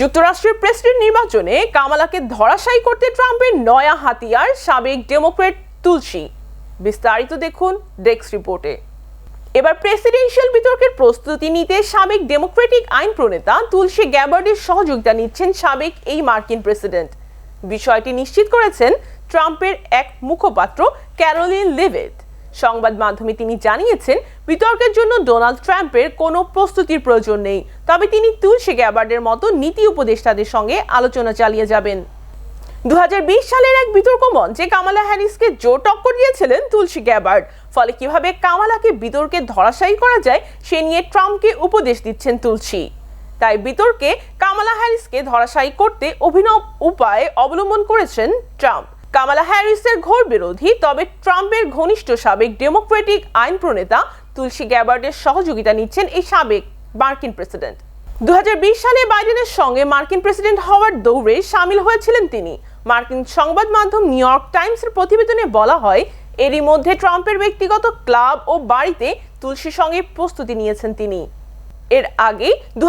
যুক্তরাষ্ট্রের প্রেসিডেন্ট নির্বাচনে কামালাকে ধরাশায়ী করতে ট্রাম্পের নয়া হাতিয়ার সাবেক ডেমোক্রেট তুলসী। বিস্তারিত দেখুন ডেস্ক রিপোর্টে। এবার প্রেসিডেন্সিয়াল বিতর্কের প্রস্তুতি নিতে সাবেক ডেমোক্রেটিক আইন প্রণেতা তুলসী গ্যাবার্ডের সহযোগিতা নিচ্ছেন সাবেক এই মার্কিন প্রেসিডেন্ট। বিষয়টি নিশ্চিত করেছেন ট্রাম্পের এক মুখপাত্র ক্যারোলিন লিভেট। সংবাদ মাধ্যমে তিনি জানিয়েছেন, বিতর্কের জন্য ডোনাল্ড ট্রাম্পের কোনো প্রস্তুতির প্রয়োজন নেই। তবে তিনি তুলসী গ্যাবার্ডের মতো নীতি উপদেষ্টাদের সঙ্গে আলোচনা চালিয়ে যাবেন। দু হাজার বিশ সালের এক বিতর্ক মঞ্চে কামালা হ্যারিসকে জোর টক্কর দিয়েছিলেন তুলসী গ্যাবার্ড ফলে কীভাবে কামালাকে বিতর্কে ধরাশায়ী করা যায়, সে নিয়ে ট্রাম্পকে উপদেশ দিচ্ছেন তুলসী। তাই বিতর্কে কামালা হ্যারিসকে ধরাশায়ী করতে অভিনব উপায় অবলম্বন করেছেন ট্রাম্প। কামালা হ্যারিসের ঘোর বিরোধী, তবে ট্রাম্পের ঘনিষ্ঠ সাবেক ডেমোক্রেটিক আইন প্রণেতা তুলসী গ্যাবার্ডের সহযোগিতা নিচ্ছেন এই সাবেক মার্কিন প্রেসিডেন্ট। দু হাজার বিশ সালে বাইডেনের সঙ্গে মার্কিন প্রেসিডেন্ট হওয়ার দৌড়ে সামিল হয়েছিলেন তিনি। মার্কিন সংবাদ মাধ্যম নিউ ইয়র্ক টাইমসের প্রতিবেদনে বলা হয়, এরই মধ্যে ট্রাম্পের ব্যক্তিগত ক্লাব ও বাড়িতে তুলসীর সঙ্গে প্রস্তুতি নিয়েছেন তিনি। এর আগে দু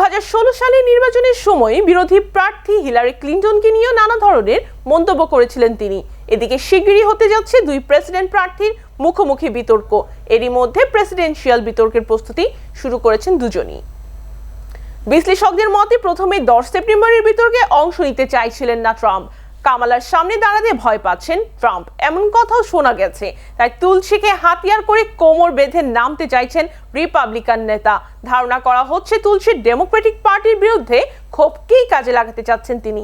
সালের নির্বাচনের সময় বিরোধী প্রার্থী হিলারি ক্লিন্টনকে নিয়েও নানা ধরনের মন্তব্য করেছিলেন তিনি। এদিকে শিগগিরই হতে যাচ্ছে দুই প্রেসিডেন্ট প্রার্থীর মুখোমুখি বিতর্ক। এরই মধ্যে প্রেসিডেন্সিয়াল বিতর্কের প্রস্তুতি শুরু করেছেন দুজনই। বিশ্লেষকদের মতে, প্রথমে দশ সেপ্টেম্বরের বিতর্কে অংশ নিতে চাইছিলেন না ট্রাম্প। কামালার সামনে দাঁড়াতে ভয় পাচ্ছেন ট্রাম্প। এমন কথাও শোনা গেছে। তাই তুলসীকে হাতিয়ার করে কোমর বেঁধে নামতে চাইছেন রিপাবলিকান নেতা। ধারণা করা হচ্ছে তুলসীর ডেমোক্রেটিক পার্টির বিরুদ্ধে ক্ষোভকেই কাজে লাগাতে চাচ্ছেন তিনি।